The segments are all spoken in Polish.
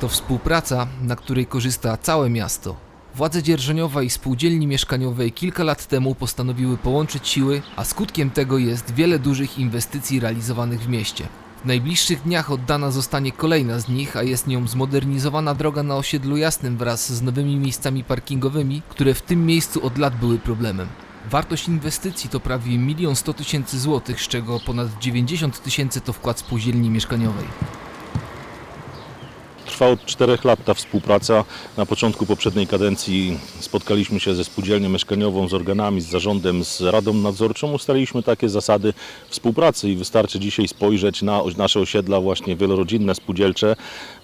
To współpraca, na której korzysta całe miasto. Władze dzierżoniowa i spółdzielni mieszkaniowej kilka lat temu postanowiły połączyć siły, a skutkiem tego jest wiele dużych inwestycji realizowanych w mieście. W najbliższych dniach oddana zostanie kolejna z nich, a jest nią zmodernizowana droga na osiedlu Jasnym wraz z nowymi miejscami parkingowymi, które w tym miejscu od lat były problemem. Wartość inwestycji to prawie 1 100 tysięcy złotych, z czego ponad 90 tysięcy to wkład spółdzielni mieszkaniowej. Trwa od czterech lat ta współpraca. Na początku poprzedniej kadencji spotkaliśmy się ze spółdzielnią mieszkaniową, z organami, z zarządem, z radą nadzorczą. Ustaliliśmy takie zasady współpracy i wystarczy dzisiaj spojrzeć na nasze osiedla właśnie wielorodzinne, spółdzielcze,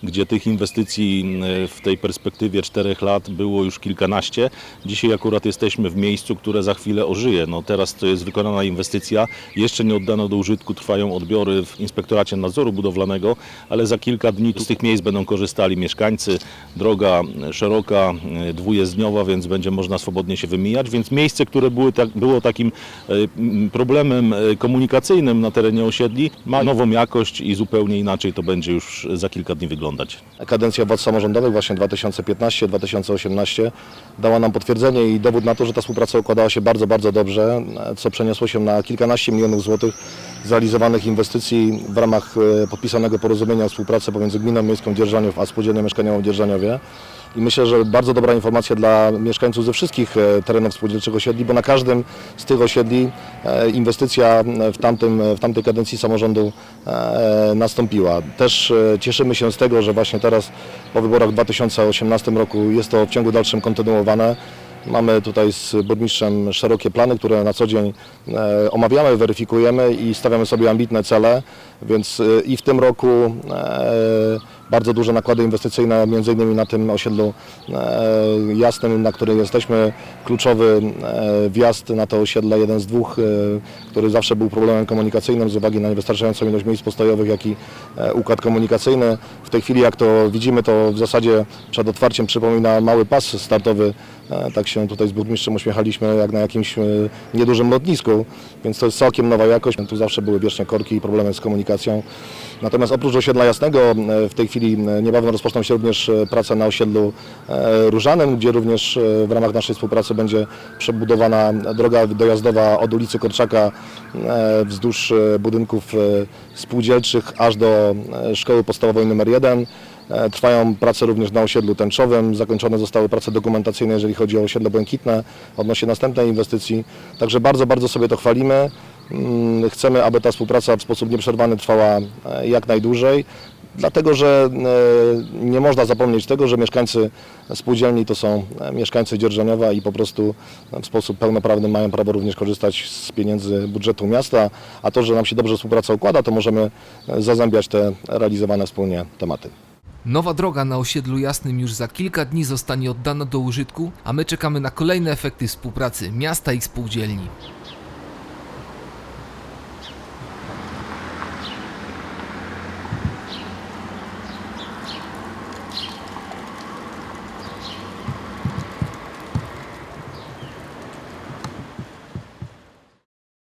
gdzie tych inwestycji e, w tej perspektywie czterech lat było już kilkanaście. Dzisiaj akurat jesteśmy w miejscu, które za chwilę ożyje. No teraz to jest wykonana inwestycja, jeszcze nie oddano do użytku, trwają odbiory w Inspektoracie Nadzoru Budowlanego, ale za kilka dni z tych miejsc będą korzystali mieszkańcy. Droga szeroka, e, dwujezdniowa, więc będzie można swobodnie się wymijać, więc miejsce, które były tak, było takim e, problemem e, komunikacyjnym na terenie osiedli, ma nową jakość i zupełnie inaczej to będzie już za kilka dni wyglądać. Kadencja władz samorządowych właśnie 2015-2018 dała nam potwierdzenie i dowód na to, że ta współpraca układała się bardzo, bardzo dobrze, co przeniosło się na kilkanaście milionów złotych zrealizowanych inwestycji w ramach e, podpisanego porozumienia o współpracy pomiędzy Gminą Miejską Dzierżoniów a Spółdzielnią Mieszkaniową w Dzierżoniowie. I myślę, że bardzo dobra informacja dla mieszkańców ze wszystkich e, terenów spółdzielczych osiedli, bo na każdym z tych osiedli e, inwestycja w, tamtym, w tamtej kadencji samorządu nastąpiła. Też cieszymy się z tego, że właśnie teraz po wyborach w 2018 roku jest to w ciągu dalszym kontynuowane. Mamy tutaj z burmistrzem szerokie plany, które na co dzień e, omawiamy, weryfikujemy i stawiamy sobie ambitne cele, więc e, i w tym roku e, bardzo duże nakłady inwestycyjne, między innymi na tym osiedlu e, jasnym, na którym jesteśmy. Kluczowy e, wjazd na to osiedle, jeden z dwóch, e, który zawsze był problemem komunikacyjnym z uwagi na niewystarczającą ilość miejsc postojowych, jak i układ komunikacyjny. W tej chwili, jak to widzimy, to w zasadzie przed otwarciem przypomina mały pas startowy. Tak się tutaj z burmistrzem uśmiechaliśmy, jak na jakimś niedużym lotnisku, więc to jest całkiem nowa jakość. Tu zawsze były wiecznie korki i problemy z komunikacją. Natomiast oprócz osiedla Jasnego w tej chwili e, niebawem rozpoczną się również e, prace na osiedlu e, Różanym, gdzie również w ramach naszej współpracy będzie przebudowana droga dojazdowa od ulicy Korczaka wzdłuż budynków spółdzielczych aż do szkoły podstawowej nr 1. E, Trwają prace również na osiedlu tęczowym. Zakończone zostały prace dokumentacyjne, jeżeli chodzi o osiedle błękitne, odnośnie następnej inwestycji. Także bardzo, bardzo sobie to chwalimy. Mm, Chcemy, aby ta współpraca w sposób nieprzerwany trwała jak najdłużej. Dlatego, że e, nie można zapomnieć tego, że mieszkańcy spółdzielni to są e, mieszkańcy Dzierżoniowa i po prostu w sposób pełnoprawny mają prawo również korzystać z pieniędzy budżetu miasta, a to, że nam się dobrze współpraca układa, to możemy e, zazębiać te realizowane wspólnie tematy. Nowa droga na osiedlu Jasnym już za kilka dni zostanie oddana do użytku, a my czekamy na kolejne efekty współpracy miasta i spółdzielni.